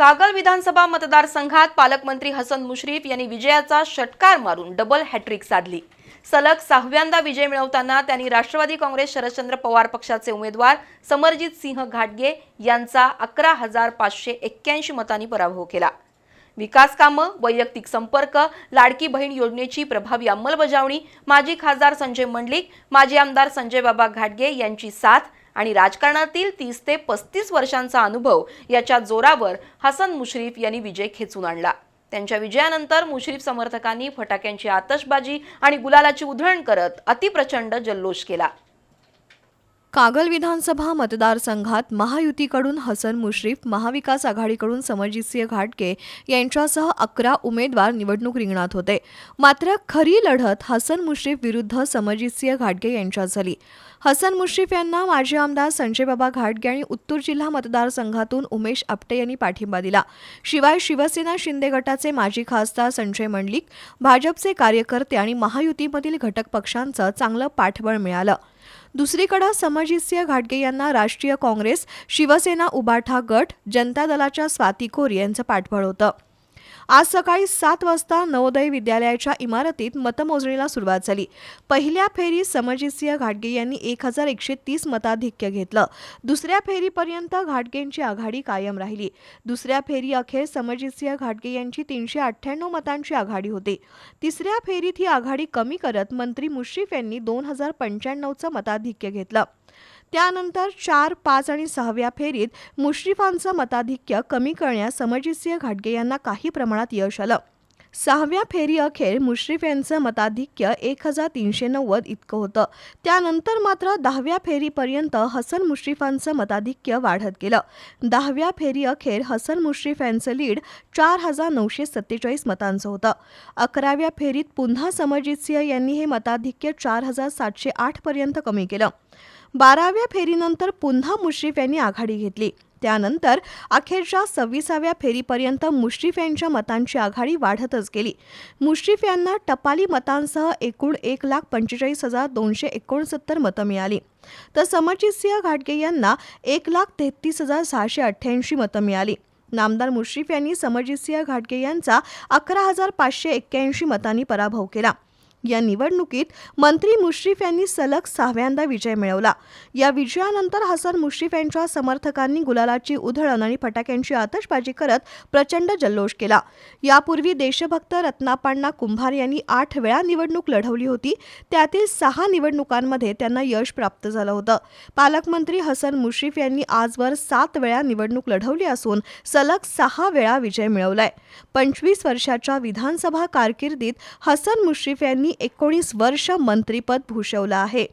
कागल विधानसभा मतदारसंघात पालकमंत्री हसन मुश्रीफ यांनी विजयाचा षटकार मारून डबल हॅट्रिक साधली. सलग सहाव्यांदा विजय मिळवताना त्यांनी राष्ट्रवादी काँग्रेस शरदचंद्र पवार पक्षाचे उमेदवार समरजित सिंह घाटगे यांचा अकरा हजार पाचशे एक्क्याऐंशी मतांनी पराभव केला. विकास कामं वैयक्तिक संपर्क लाडकी बहीण योजनेची प्रभावी अंमलबजावणी माजी खासदार संजय मंडलिक माजी आमदार संजय बाबा घाटगे यांची साथ आणि राजकारणातील तीस ते पस्तीस वर्षांचा अनुभव याच्या जोरावर हसन मुश्रीफ यांनी विजय खेचून आणला. त्यांच्या विजयानंतर मुश्रीफ समर्थकांनी फटाक्यांची आतषबाजी आणि गुलालाची उधळण करत अतिप्रचंड जल्लोष केला. कागल विधानसभा मतदारसंघात महायुतीकडून हसन मुश्रीफ महाविकास आघाडीकडून समरजितसिंह घाटगे यांच्यासह अकरा उमेदवार निवडणूक रिंगणात होते. मात्र खरी लढत हसन मुश्रीफ विरुद्ध समरजितसिंह घाटगे यांच्यात झाली. हसन मुश्रीफ यांना माजी आमदार संजयबाबा घाटगे आणि उत्तूर जिल्हा मतदारसंघातून उमेश आपटे यांनी पाठिंबा दिला. शिवाय शिवसेना शिंदे गटाचे माजी खासदार संजय मंडलिक भाजपचे कार्यकर्ते आणि महायुतीमधील घटक पक्षांचं चांगलं पाठबळ मिळालं. दुसरीकडे समरजितसिंह घाटगे यांना राष्ट्रीय काँग्रेस शिवसेना उबाठा गट जनता दलाच्या स्वाती कोर यांचं पाठबळ होतं. आज सकाळी सात वाजता नवोदय विद्यालयाच्या इमारतीत मतमोजणीला सुरुवात झाली. पहिल्या फेरीत समरजितसिंह घाटगे यांनी एक हजार एकशे तीस मताधिक्य घेतलं. दुसऱ्या फेरीपर्यंत घाटगेंची आघाडी कायम राहिली. दुसऱ्या फेरी अखेर समरजितसिंह घाटगे यांची तीनशे अठ्ठ्याण्णव मतांची आघाडी होती. तिसऱ्या फेरीत ही आघाडी कमी करत मंत्री मुश्रीफ यांनी दोन हजार पंच्याण्णवचं मताधिक्य घेतलं. त्यानंतर चार पाच आणि सहाव्या फेरीत मुश्रीफांचं मताधिक्य कमी करण्यास समजितसिंह घाटगे यांना काही प्रमाणात यश आलं. सहाव्या फेरी अखेर मुश्रीफ यांचं मताधिक्य एक हजार तीनशे नव्वद इतकं होतं. त्यानंतर मात्र दहाव्या फेरीपर्यंत हसन मुश्रीफांचं मताधिक्य वाढत गेलं. दहाव्या फेरी अखेर हसन मुश्रीफ यांचं लीड चार हजार नऊशे सत्तेचाळीस मतांचं होतं. अकराव्या फेरीत पुन्हा समरजितसिंह यांनी हे मताधिक्य चार हजार सातशे आठपर्यंत कमी केलं. बाराव्या फेरीनंतर पुन्हा मुश्रीफ यांनी आघाडी घेतली. त्यानंतर अखेरच्या सव्वीसाव्या फेरीपर्यंत मुश्रीफ यांच्या मतांची आघाडी वाढतच गेली. मुश्रीफ यांना टपाली मतांसह एकूण एक लाख पंचेचाळीस हजार दोनशे एकोणसत्तर मतं मिळाली. तर समरजितसिंह घाटगे यांना एक लाख तेहतीस हजार सहाशे अठ्ठ्याऐंशी मतं मिळाली. नामदार मुश्रीफ यांनी समरजितसिंह घाटगे यांचा अकरा हजार पाचशे एक्क्याऐंशी मतांनी पराभव केला. या निवडणुकीत मंत्री मुश्रीफ यांनी सलग सहाव्यांदा विजय मिळवला. या विजयानंतर हसन मुश्रीफ यांच्या समर्थकांनी गुलालाची उधळण आणि फटाक्यांची आतषबाजी करत प्रचंड जल्लोष केला. यापूर्वी देशभक्त रत्नापांना कुंभार यांनी आठ वेळा निवडणूक लढवली होती. त्यातील सहा निवडणुकांमध्ये त्यांना यश प्राप्त झालं होतं. पालकमंत्री हसन मुश्रीफ यांनी आजवर सात वेळा निवडणूक लढवली असून सलग सहा वेळा विजय मिळवलाय. पंचवीस वर्षाच्या विधानसभा कारकिर्दीत हसन मुश्रीफ यांनी एकोणीस वर्ष मंत्रिपद भूषवलं आहे.